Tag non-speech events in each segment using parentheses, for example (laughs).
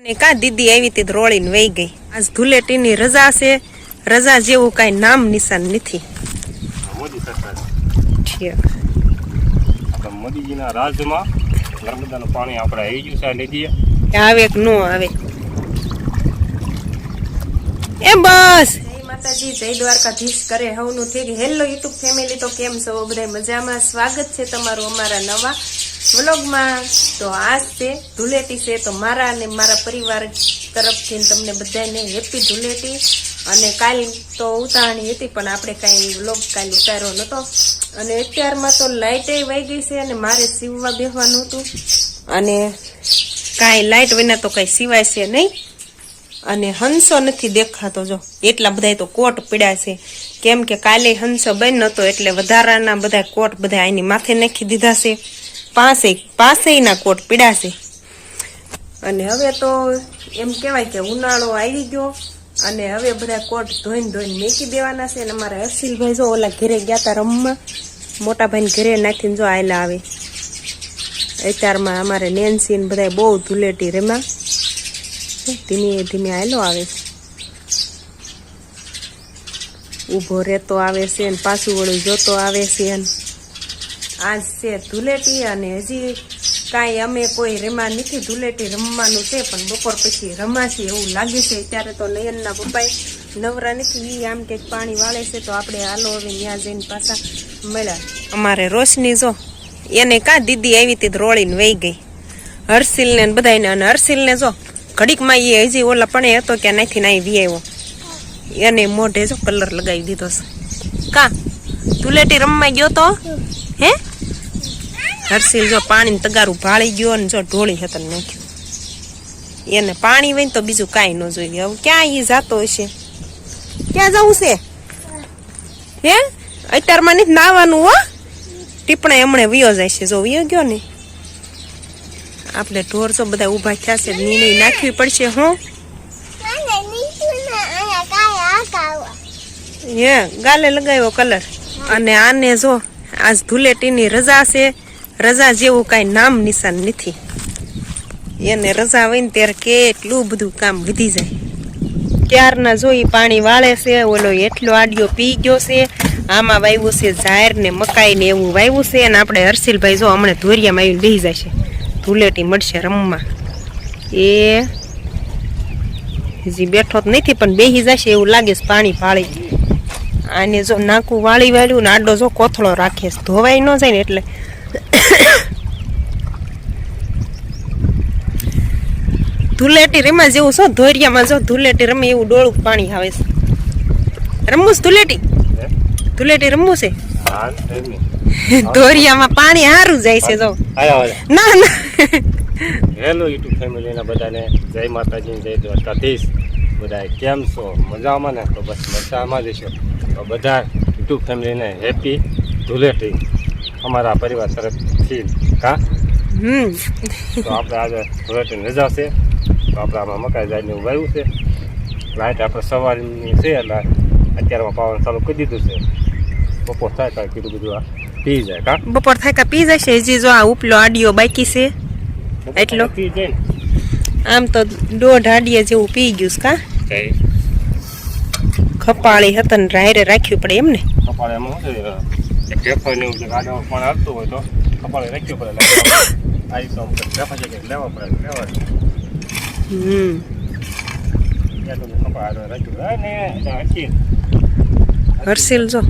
અને કા દીદી આવી તી રોળીને વહી ગઈ. આજ ધૂળેટીની રજા છે. રજા જેવું કાંઈ નામ નિશાન નથી. મોદી સરકાર. ઠીક. આપણા મોદીજીના રાજમાં નર્મદાનું પાણી આપણે આવી ગયું છે આ નદીએ. આવે કે ન આવે. એ બસ. માતાજી જય દ્વારકાધીશ. કરે હવનું થઈ ગયું. હેલો યુટ્યુબ ફેમિલી તો કેમ છો? બધા મજામાં? સ્વાગત છે તમારું અમારા નવા વ્લોગમાં તો આ છે ધૂળેટી છે, તો મારા અને મારા પરિવાર તરફથી તમને બધાને હેપી ધૂળેટી અને કાલ તો ઉતારણી હતી, પણ આપણે કાંઈ વ્લોગ કાલ ઉતાર્યો નહોતો. અને અત્યારમાં તો લાઇટે વહી ગઈ છે અને મારે સીવવા બેસવાનું હતું. અને કાંઈ લાઇટ વિના તો કાંઈ સિવાય છે નહીં. અને હંસો નથી દેખાતો જો, એટલા બધા તો કોટ પીડ્યા છે. કેમ કે કાલે હંસો બન્યો હતો એટલે વધારાના બધા કોટ બધા એની માથે નાખી દીધા છે. પાસે પાસેના કોટ પીડાશે અને હવે તો એમ કહેવાય કે ઉનાળો આવી ગયો અને હવે બધા કોટ ધોઈને ધોઈને મેકી દેવાના છે અને અમારા હર્ષિલભાઈ જો ઓલા ઘરે ગયા તા રમવા, મોટા ભાઈને ઘરે નાખીને જો આયલા આવે. અત્યારમાં અમારે નેન્સી ને બધા બહુ ધૂલેટી રમ્યા. ધીમે ધીમે આયલો આવે છે. ઊભો રહેતો આવે છે ને પાછું વળું જોતો આવે છે ને. આજ છે ધૂલેટી અને હજી કાંઈ અમે કોઈ રમા નથી. ધૂલેટી રમવાનું છે, પણ બપોર પછી રમાશે એવું લાગે છે. અત્યારે તો નયનના પપ્પાએ નવરા નથી. એ આમ કંઈક પાણી વાળે છે, તો આપણે હાલો હવે ત્યાં જઈને પાછા મળ્યા. અમારે રોશની જો, એને કા દીદી આવી હતી રોળીને વહી ગઈ. હર્ષિલને બધાને અને હર્ષિલને જો, ઘડીકમાં એ હજી ઓલા પણ હતો કે નાથી નાઈ વી એને મોઢે જો કલર લગાવી દીધો છે. કા? ધૂલેટી રમવા ગયો તો? હે? હર્ષિલ જો પાણી તગારું ભાળી ગયો ને જો ઢોળી હતન નાખ્યું. એને પાણી વહીને તો બીજું કાંઈ ન જોઈએ. હવે ક્યાં એ જાતો હશે? ક્યાં જવું છે? હે? અત્યારમાં નથી નાવાનું હો. ટીપણે એમણે વિયો જાય છે. જો વિયો ગયો ને આપણે ઢોર છો બધા ઊભા થયા છે નીની નાખવી પડશે હું. હે ગાલે લગાવ્યો કલર. અને આને જો આજ ધૂળેટીની રજા છે. રજા જેવું કાંઈ નામ નિશાન નથી. એને રજા હોય ને ત્યારે કેટલું બધું કામ વધી જાય. ત્યારના જોઈ પાણી વાળે છે, ઓલો એટલો આડિયો પી ગયો છે, આમાં વાવ્યું છે ઝાયર ને મકાઈ ને એવું વાવ્યું છે, અને આપણે હર્ષિલભાઈ જો હમણાં ધોરિયામાં આવીને બેસી છે. ધૂળેટી મળશે રમવા એ હજી બેઠો તો નથી, પણ બેસી જશે એવું લાગે છે પાણી પાળી આને જો નાકું વાળી વાળ્યું ને આડો જો કોથળો રાખે ધોવાઈ ન જાય ને એટલે ધૂળેટી રમવા જેવું છો ધોરિયામાં જો ધૂલેટી રમે એવું ડોળું પાણી આવે છે. રમવું છે ધૂલેટી? ધૂલેટી રમવું છે? (laughs) ધોરિયામાં પાણી સારું જાય છે જો. ના ના. હેલો યુટ્યુબ ફેમિલીના બધાને. જય માતાજી જય દ્વારકાધીશ. બધા કેમ છો? મજામાં ને? તો બસ મજામાં જ છો. તો બધા યુટ્યુબ ફેમિલીને હેપી ધૂળેટી અમારા પરિવાર તરફથી કા? હમ. તો આપણે આજે રોટીને રજા છે. તો આપણે આમાં મકાઈ જાયને એવું છે. લાઇટ આપણે સવારની છે એટલે અત્યારમાં પાવાનું ચાલુ કરી દીધું છે. બપોર થાય કાંઈ કીધું બધું આ પી જાય કા? બપોર થાય કા પી જશે? હજી જો આ ઉપલો આડિયો બાકી છે. એટલો? પી જાય આમ તો દોઢ આડિયા જેવું પી ગયું કા? ખપાળી હતા ને રાયરે રાખ્યું પડે એમ ને કપાળે એમાં ઢેફો ને એવું છે પણ હાલતું હોય તો કપાળે રાખ્યું પડે આવી તો ઢેફા છે કે લેવા પડે લેવા હમ. હર્ષિલ જો.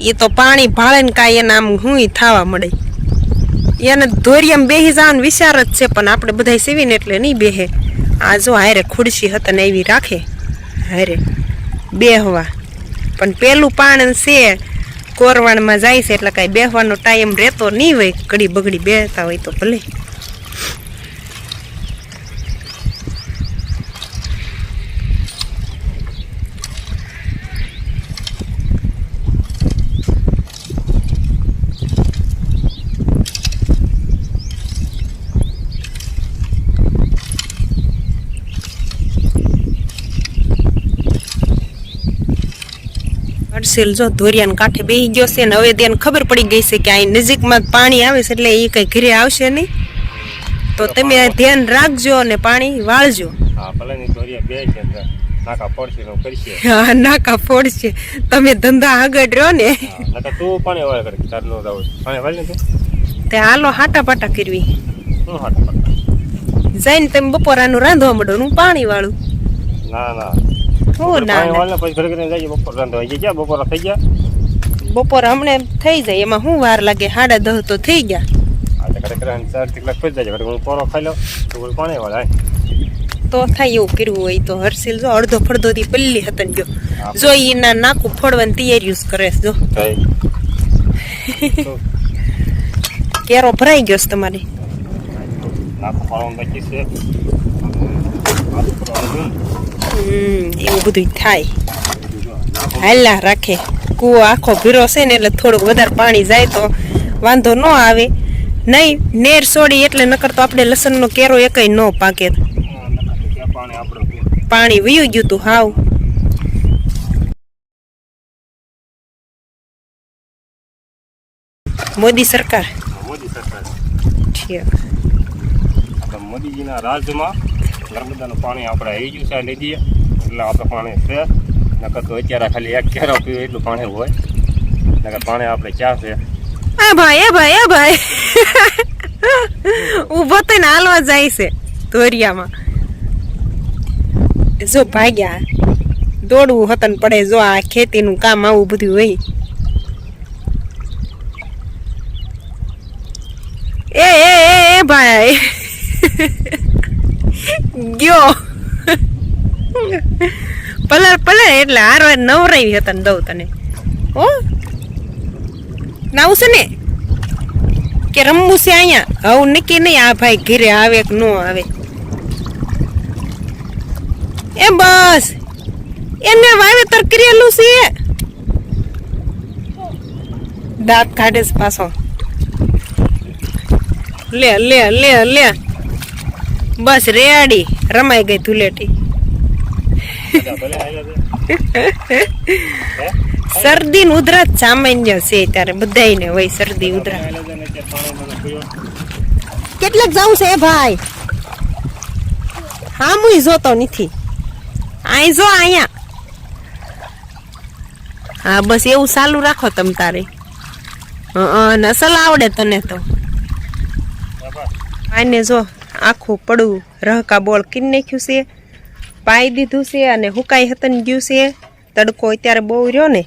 એ તો પાણી ભાળે ને કાંઈ એના આમ હું થાવા મળે. એને ધોરિયામાં બેહી જવાનો વિચાર જ છે પણ આપણે બધા સીવીને એટલે નહીં બેહે. આ જો હારે ખુરશી હતા ને એવી રાખે. હારે બેહવા. પણ પેલું પાણી છે કોરવાણમાં જાય છે એટલે કાંઈ બેહવાનો ટાઈમ રહેતો નહીં હોય. ઘડી બગડી બેહતા હોય તો ભલે. હર્ષિલ જો ધોરિયાને કાંઠે બેસી ગયો છે ને હવે તેને ખબર પડી ગઈ છે કે અહીં નજીકમાં પાણી આવે છે એટલે એ કઈ ઘરે આવશે નહીં. તો તમે ધ્યાન રાખજો અને પાણી વાળજો. નાકા ફોડશે તમે ધંધા આગળ રહ્યો ને. તું હાલો હાટા પાટા કરવી જઈને તમે બપોરાનું રાંધવા મળો હું પાણી વાળું. ના ના. હું ના પછી ઘરે ઘરે જઈએ બપોર રાંધવા હજી ક્યાં બપોર થઈ ગયા. બપોર હમણે થઈ જાય એમાં શું વાર લાગે? સાડા દસ તો થઈ ગયા. તો થાય એવું કર્યું હોય તો હર્ષિલ જો અડધો ફળદો થી પલ્લી હતન ગયો. જો એના નાકું ફળવાની તૈયારીઓ જ કરે જો. (laughs) કેરો ભરાઈ ગયો છે તમારે. નાખો બાકી છે. એવું બધું થાય. હાલા રાખે. કૂવો આખો ભીરો છે ને એટલે થોડુંક વધારે પાણી જાય તો વાંધો ન આવે. નહીં નેર સોડી એટલે નકર તો આપણે લસણનો કેરો એકય ન પાકે. પાણી વયું ગયું તું હાવ. મોદી સરકાર. મોદી સરકાર. ઠીક. મોદીજીના રાજ્યમાં નર્મદાનું પાણી આપણે આવી ગયું છે લઈ નદીએ. એટલે આપણે પાણી છે. નકર તો અત્યારે ખાલી એક કેરો પીવું એટલું પાણી હોય. નકર પાણી આપણે ક્યાં છે? એ ભાઈ એ ભાઈ એ ભાઈ. ઊભો થઈને હાલવા જાય છે ધોરિયામાં જો ભાગ્યા, દોડવું હતન પડે, જો આ ખેતીનું કામ આવું બધું હોય. એ એ એ ભાઈ. ગયો. પલર પલર એટલે હારો નવરાવી હતા દઉં તને. હો? નાવું છે ને? કે રમવું છે અહીંયા? આવું નક્કી નહીં આ ભાઈ ઘરે આવે કે ન આવે. એ બસ. એને વાવેતર કરેલું છે. દાંત કાઢે પાછો. લે લે લે લે. બસ રેડી રમાઈ ગઈ ધુલેટી? શરદી ને ઉધરસ સામાન્ય છે ત્યારે બધાયને હોય શરદી ઉધરસ. કેટલાક જવું છે ભાઈ? હા હું જોતો નથી. આય જો અહીંયા. હા બસ એવું ચાલુ રાખો તમ તારે. હં નસલ આવડે તને તો. આને જો. આખું પડવું રહકા બોળ કીન નાખ્યું છે. પાઈ દીધું છે અને હુકાઈ હતન ગયું છે. તડકો અત્યારે બહુ રહ્યો ને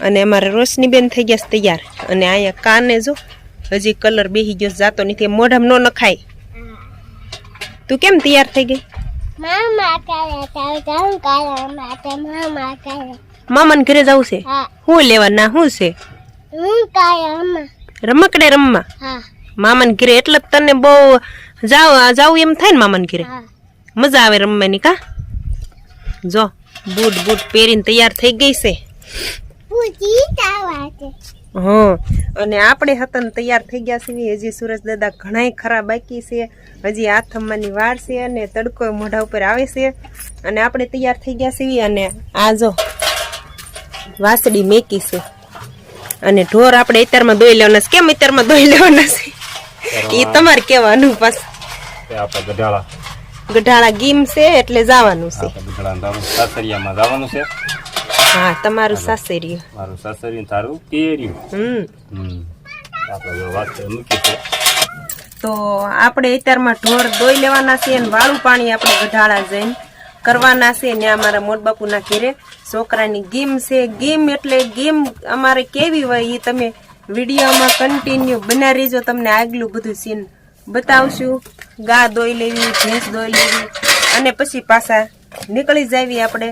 અને અમારે રોશનીબેન થઈ ગયા છે તૈયાર. અને અહીંયા કાને જો હજી કલર બેહી ગયો જાતો નથી મોઢામાં ન નખાય. તું કેમ તૈયાર થઈ ગઈ? મામાને ઘરે જવું છે? હું. લેવા ના શું છે? રમકડે રમવા? મામાને ઘરે એટલે તને બહુ જાવ જાવ એમ થાય ને મામાન ઘીરે? મજા આવે રમવાની કા? જો બૂટ બૂટ પહેરીને તૈયાર થઈ ગઈ છે. હા અને આપણે હતન તૈયાર થઈ ગયા છીએ. હજી સુરજ દાદા ઘણાય ખરા બાકી છે. હજી આથમવાની વાર છે અને તડકો મોઢા ઉપર આવે છે. અને આપણે તૈયાર થઈ ગયા છીએ અને આ જો વાસડી મેકી છે. અને ઢોર આપણે અત્યારમાં દોઈ લેવાના છે. કેમ અત્યારમાં દોઈ લેવાના છે? એ તમારે કહેવાનું પાસ ગઢાળા. ગઢાળા ગીમ છે એટલે જવાનું છે. જવાનું સાસરિયામાં જવાનું છે. હા તમારું સાસરિયું. મારું સાસરી તારું કેર્યું. હમ. આપણે વાત મૂકી છે. તો આપણે અત્યારમાં ઢોર દોઈ લેવાના છે અને વાળું પાણી આપણે ગઢાળા જઈને કરવાના છે ને અમારા મોટબાપુના ઘેરે. છોકરાની ગેમ છે. ગેમ એટલે ગેમ અમારે કેવી હોય એ તમે વિડીયોમાં કન્ટિન્યુ બના રહેજો તમને આગલું બધું સીન બતાવશું. ગા દોઈ લેવી ભેંસ દોઈ લેવી અને પછી પાછા નીકળી જાવી આપણે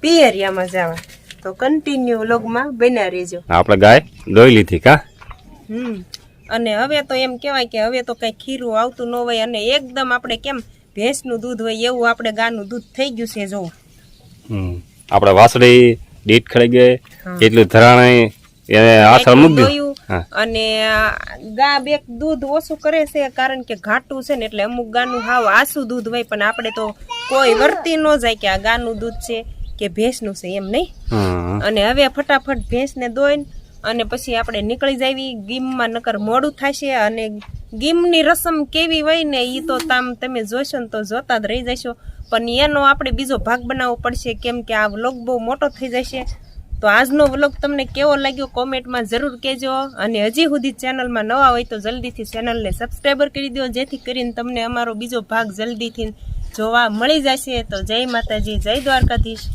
પિયરિયામાં જવા. તો કન્ટિન્યુ લોગમાં બના રહેજો. આપણે ગાય દોઈ લીધી કા? હમ. અને હવે તો એમ કહેવાય કે હવે તો કઈ ખીરું આવતું ન હોય અને એકદમ આપણે કેમ ભેંસનું દૂધ હોય એવું આપણે ગાનું દૂધ થઈ ગયું છે જો. હમ. આપણે વાસળી દીઠ ખડી ગઈ એટલું ધરાણે એને હાથ મૂકી અને ગા બે દૂધ ઓછું કરે છે કારણ કે ઘાટું છે ને એટલે અમુક ગાનું હાવ આસુ દૂધ હોય પણ આપણે તો કોઈ વર્તી ન જાય કે આ ગાનું દૂધ છે કે ભેંસનું છે એમ નહીં? અને હવે ફટાફટ ભેંસને દોઈને અને પછી આપણે નીકળી જાવી ગીમમાં નકર મોડું થશે અને ગીમની રસમ કેવી હોય ને એ તો તામ તમે જોશો ને તો જોતા જ રહી જશો. પણ એનો આપણે બીજો ભાગ બનાવવો પડશે કેમ કે આ વ્લોગ બહુ મોટો થઈ જશે. તો આજનો વ્લોગ તમને કેવો લાગ્યો કોમેન્ટમાં જરૂર કહેજો. અને હજી સુધી ચેનલમાં નવા હોય તો જલ્દીથી ચેનલને સબસ્ક્રાઈબર કરી દો, જેથી કરીને તમને અમારો બીજો ભાગ જલ્દીથી જોવા મળી જશે. તો જય માતાજી, જય દ્વારકાધીશ.